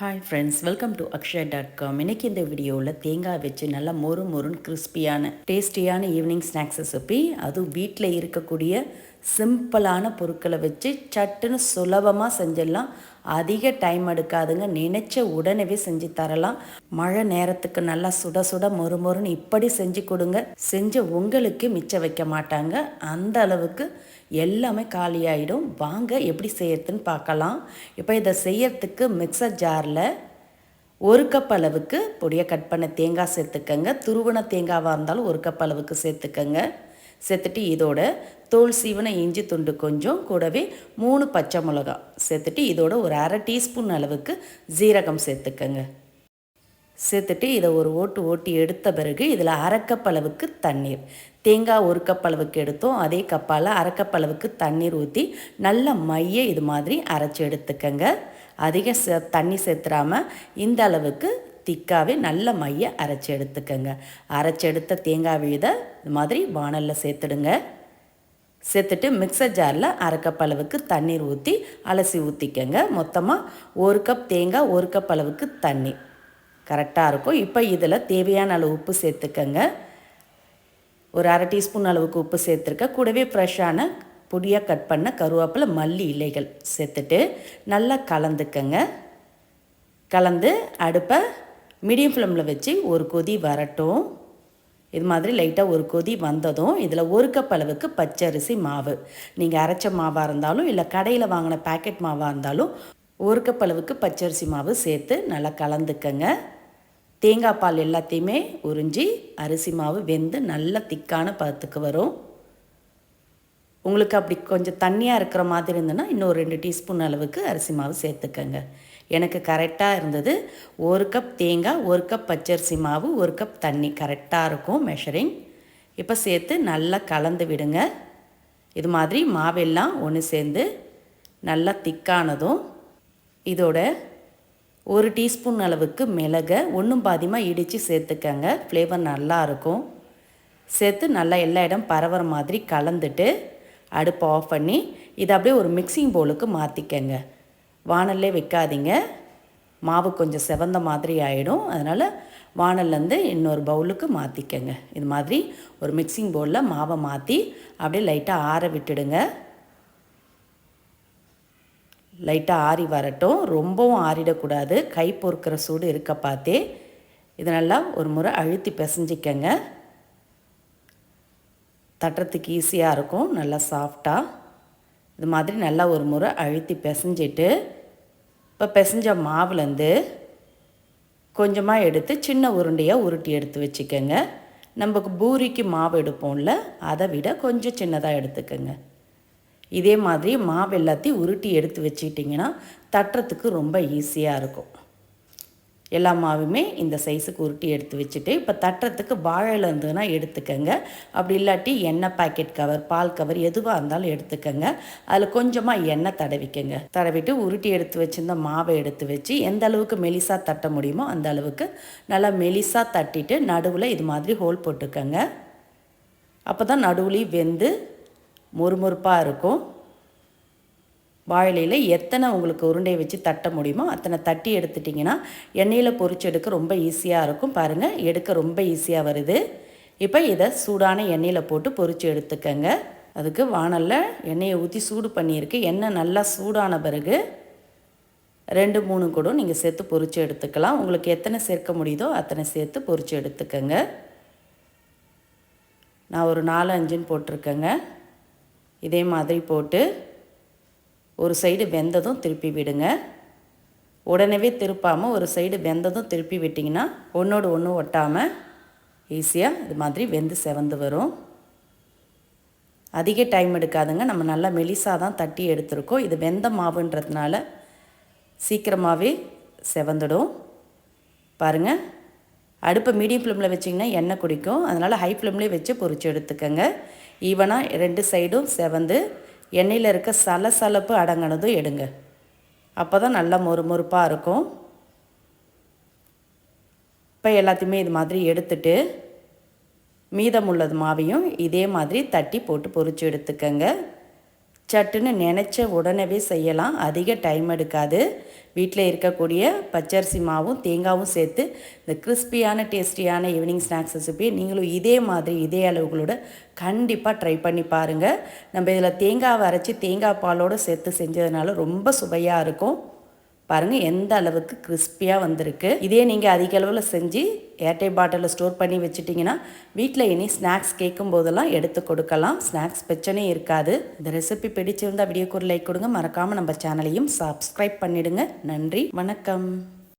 Hi friends welcome to Akshaya dot com இன்னைக்கு இந்த வீடியோவில் தேங்காய் வச்சு நல்லா மொறு மொறுன்னு கிறிஸ்பியான டேஸ்டியான ஈவினிங் ஸ்நாக்ஸ் ரெசிபி அதுவும் வீட்டில் இருக்கக்கூடிய சிம்பிளான பொருட்களை வச்சு சட்டுன்னு சுலபமாக செஞ்சிடலாம். அதிக டைம் எடுக்காதுங்க. நினைச்ச உடனே செஞ்சு தரலாம். மழை நேரத்துக்கு நல்லா சுட சுட மொறுமொறுன்னு இப்படி செஞ்சு கொடுங்க. செஞ்ச உங்களுக்கு மிச்சம் வைக்க மாட்டாங்க. அந்த அளவுக்கு எல்லாமே காலியாயிடும். வாங்க எப்படி செய்யறதுன்னு பார்க்கலாம். இப்போ இதை செய்யறதுக்கு மிக்சர் ஜாரில் ஒரு கப் அளவுக்கு பொடியை கட் பண்ண தேங்காய் சேர்த்துக்கங்க. துருவன தேங்காவாக இருந்தாலும் ஒரு கப் அளவுக்கு சேர்த்துக்கங்க. சேர்த்துட்டு இதோட தோல் சீவன இஞ்சி துண்டு கொஞ்சம் கூடவே மூணு பச்சை மிளகா சேர்த்துட்டு இதோட ஒரு அரை டீஸ்பூன் அளவுக்கு ஜீரகம் சேர்த்துக்கங்க. சேர்த்துட்டு இதை ஒரு ஓட்டு ஓட்டி எடுத்த பிறகு இதில் அரைக்கப் அளவுக்கு தண்ணீர். தேங்காய் ஒரு கப் அளவுக்கு எடுத்தோம். அதே கப்பால் அரைக்கப் அளவுக்கு தண்ணீர் ஊற்றி நல்ல மைய இது மாதிரி அரைச்சி எடுத்துக்கங்க. அதிக சே தண்ணி சேர்த்துறாமல் இந்த அளவுக்கு திக்காகவே நல்ல மைய அரைச்சி எடுத்துக்கங்க. அரைச்சி எடுத்த தேங்காய் விழுதை இது மாதிரி வானலில் சேர்த்துடுங்க. சேர்த்துட்டு மிக்சர் ஜாரில் அரை கப் அளவுக்கு தண்ணீர் ஊற்றி அலசி ஊற்றிக்கங்க மொத்தமாக ஒரு கப் தேங்காய் ஒரு கப் அளவுக்கு தண்ணி. கரெக்டாக இருக்கும். இப்போ இதில் தேவையான அளவு உப்பு சேர்த்துக்கங்க. ஒரு அரை டீஸ்பூன் அளவுக்கு உப்பு சேர்த்துருக்க. கூடவே ஃப்ரெஷ்ஷான பொடியாக கட் பண்ண கருவேப்பிலை மல்லி இலைகள் சேர்த்துட்டு நல்லா கலந்துக்கங்க. கலந்து அடுப்பை மீடியம் ஃப்ளேமில் வச்சு ஒரு கொதி வரட்டும். இது மாதிரி லைட்டாக ஒரு கொதி வந்ததும் இதில் ஒரு கப் அளவுக்கு பச்சரிசி மாவு. நீங்கள் அரைச்ச மாவாக இருந்தாலும் இல்லை கடையில் வாங்கின பேக்கெட் மாவாக இருந்தாலும் ஒரு கப் அளவுக்கு பச்சரிசி மாவு சேர்த்து நல்லா கலந்துக்கங்க. தேங்காய் பால் எல்லாத்தையுமே உறிஞ்சி அரிசி மாவு வெந்து நல்ல திக்கான பதத்துக்கு வரும். உங்களுக்கு அப்படி கொஞ்சம் தண்ணியாக இருக்கிற மாதிரி இருந்ததுன்னா இன்னும் ரெண்டு டீஸ்பூன் அளவுக்கு அரிசி மாவு சேர்த்துக்கங்க. எனக்கு கரெக்டாக இருந்தது. ஒரு கப் தேங்காய் ஒரு கப் பச்சரிசி மாவு ஒரு கப் தண்ணி. கரெக்டாக இருக்கும் மெஷரிங் இப்போ சேர்த்து நல்லா கலந்து விடுங்க. இது மாதிரி மாவெல்லாம் ஒன்று சேர்ந்து நல்லா திக்கானதும் இதோட ஒரு டீஸ்பூன் அளவுக்கு மிளகை ஒன்றும் பாதியமாக இடித்து சேர்த்துக்கங்க. ஃப்ளேவர் நல்லாயிருக்கும் சேர்த்து நல்லா எல்லா இடம் பரவுற மாதிரி கலந்துட்டு அடுப்பை ஆஃப் பண்ணி இதை அப்படியே ஒரு மிக்சிங் பவுலுக்கு மாற்றிக்கங்க வானல்லே வைக்காதீங்க. மாவு கொஞ்சம் செவந்த மாதிரி ஆகிடும் அதனால் வானல்லேருந்து இன்னொரு பவுலுக்கு மாற்றிக்கங்க இது மாதிரி ஒரு மிக்சிங் பவுலில் மாவை மாற்றி அப்படியே லைட்டாக ஆற விட்டுடுங்க. லைட்டாக ஆறி வரட்டும். ரொம்பவும் ஆறிடக்கூடாது. கை பொறுக்கிற சூடு இருக்க பார்த்தே. இது நல்லா ஒரு முறை அழுத்தி பிசைஞ்சிக்கங்க. தட்டுறதுக்கு ஈஸியாக இருக்கும். நல்லா சாஃப்டாக இது மாதிரி நல்லா ஒரு முறை அழுத்தி பிசைஞ்சிட்டு இப்போ பிசைஞ்ச மாவுலேருந்து கொஞ்சமாக எடுத்து சின்ன உருண்டையாக உருட்டி எடுத்து வச்சுக்கோங்க. நமக்கு பூரிக்கு மாவு எடுப்போம்ல அதை விட கொஞ்சம் சின்னதாக எடுத்துக்கோங்க. இதே மாதிரி மாவு எல்லாத்தையும் உருட்டி எடுத்து வச்சுக்கிட்டிங்கன்னா தட்டுறதுக்கு ரொம்ப ஈஸியாக இருக்கும். எல்லா மாவுமே இந்த சைஸுக்கு உருட்டி எடுத்து வச்சுட்டு இப்போ தட்டுறதுக்கு வாழையில் இருந்ததுன்னா எடுத்துக்கோங்க. அப்படி இல்லாட்டி எண்ணெய் பாக்கெட் கவர் பால் கவர் எதுவாக இருந்தாலும் எடுத்துக்கோங்க. அதில் கொஞ்சமாக எண்ணெய் தடவிக்கங்க. தடவிட்டு உருட்டி எடுத்து வச்சுருந்த மாவை எடுத்து வச்சு எந்த அளவுக்கு மெலிசாக தட்ட முடியுமோ அந்த அளவுக்கு நல்லா மெலிசாக தட்டிட்டு நடுவில் இது மாதிரி ஹோல் போட்டுக்கோங்க. அப்போ தான் நடுவுலேயும் வெந்து மொறுமொறுப்பாக இருக்கும். வாழையில் எத்தனை உங்களுக்கு உருண்டையை வச்சு தட்ட முடியுமோ அத்தனை தட்டி எடுத்துட்டிங்கன்னா எண்ணெயில் பொறிச்சு எடுக்க ரொம்ப ஈஸியாக இருக்கும். பாருங்கள் எடுக்க ரொம்ப ஈஸியாக வருது. இப்போ இதை சூடான எண்ணெயில் போட்டு பொறிச்சு எடுத்துக்கங்க. அதுக்கு வானலில் எண்ணெயை ஊற்றி சூடு பண்ணியிருக்கு. எண்ணெய் நல்லா சூடான பிறகு ரெண்டு மூணு கூட நீங்கள் சேர்த்து பொறிச்சு எடுத்துக்கலாம். உங்களுக்கு எத்தனை சேர்க்க முடியுதோ அத்தனை சேர்த்து பொறிச்சு எடுத்துக்கங்க. நான் ஒரு நாலு அஞ்சுன்னு போட்டிருக்கேங்க. இதே மாதிரி போட்டு ஒரு சைடு வெந்ததும் திருப்பி விடுங்க. உடனே திருப்பாமல் ஒரு சைடு வெந்ததும் திருப்பி விட்டிங்கன்னா ஒன்றோடு ஒன்று ஒட்டாமல் ஈஸியாக இது மாதிரி வெந்து செவந்து வரும். அதிக டைம் எடுக்காதுங்க. நம்ம நல்லா மெலிசாக தான் தட்டி எடுத்துருக்கோம். இது வெந்த மாவுன்றதுனால சீக்கிரமாகவே செவந்துடும். பாருங்கள் அடுப்பை மீடியம் ஃப்ளேமில் வச்சிங்கன்னா எண்ணெய் குடிக்கும். அதனால் ஹை ஃப்ளேம்லேயே வச்சு பொறிச்சு எடுத்துக்கோங்க. ஈவனாக ரெண்டு சைடும் செவந்து எண்ணெயில் இருக்க சலசலப்பு அடங்கினதும் எடுங்க. அப்போ தான் நல்லா மொறுமொறுப்பாக இருக்கும். இப்போ எல்லாத்தையுமே இது மாதிரி எடுத்துட்டு மீதம் உள்ளது மாவையும் இதே மாதிரி தட்டி போட்டு பொறிச்சு எடுத்துக்கங்க. சட்டுன்னு நினச்ச உடனே செய்யலாம். அதிக டைம் எடுக்காது. வீட்டில் இருக்கக்கூடிய பச்சரிசி மாவும் தேங்காவும் சேர்த்து இந்த கிறிஸ்பியான டேஸ்டியான ஈவினிங் ஸ்நாக்ஸ் ரெசிபி நீங்களும் இதே மாதிரி இதே அளவுகளோட கண்டிப்பாக ட்ரை பண்ணி பாருங்கள் நம்ம இதில் தேங்காவை அரைச்சி தேங்காய் பாலோடு சேர்த்து செஞ்சதுனால ரொம்ப சுவையாக இருக்கும். பாருங்கள் எந்த அளவுக்கு கிறிஸ்பியாக வந்திருக்கு. இதே நீங்கள் அதிக அளவில் செஞ்சு ஏர்டை பாட்டிலில் ஸ்டோர் பண்ணி வச்சுட்டிங்கன்னா வீட்டில் இனி ஸ்நாக்ஸ் கேட்கும் போதெல்லாம் எடுத்து கொடுக்கலாம். ஸ்நாக்ஸ் பிரச்சனையும் இருக்காது. இந்த ரெசிபி பிடிச்சிருந்தால் வீடியோக்கு ஒரு லைக் கொடுங்க. மறக்காமல் நம்ம சேனலையும் சப்ஸ்கிரைப் பண்ணிவிடுங்க நன்றி வணக்கம்.